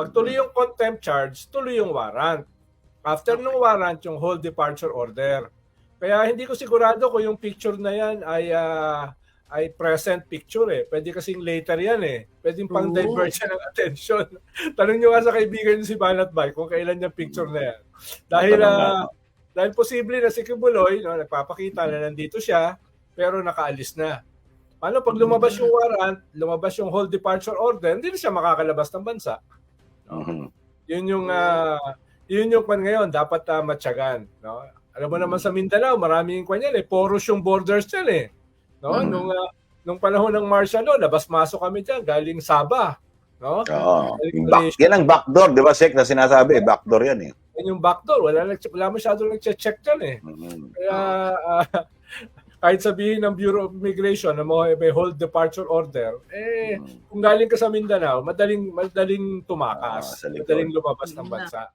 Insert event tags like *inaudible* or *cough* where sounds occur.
Pag tuloy yung contempt charge, tuloy yung warrant. After Okay. nung warrant, yung whole departure order. Kaya hindi ko sigurado kung yung picture na yan ay ah, ay present picture eh. Pwede kasing later yan eh. Pwedeng pang divert siya ng attention. *laughs* Tanong nyo nga sa kaibigan nyo si Banat Bay kung kailan yung picture na yan. Dahil ah, dahil posible na si Kibuloy, no, nagpapakita na nandito siya, pero nakaalis na. Paano pag lumabas yung warrant, lumabas yung whole departure order, hindi na siya makakalabas ng bansa. Mhm. Yun yung ah, yun yung kwan ngayon, dapat uh, matyagan, no? Alam mo naman sa Mindanao, maraming kwan yan eh, porous yung borders yan eh. No? Mhm. Nung ah, nung panahon ng martial law, labas-masok kami diyan galing Sabah, no? Oo. Back, yan ang backdoor, di ba, Sek, na sinasabi, backdoor yan eh. Yan yung backdoor, wala wala masyadong nagche-check diyan eh. Mhm. Kaya ah, kahit sabihin ng Bureau of Immigration na may may whole departure order, eh Mhm. kung galing ka sa Mindanao, madaling madaling tumakas, Ah, madaling lumabas ng na. bansa.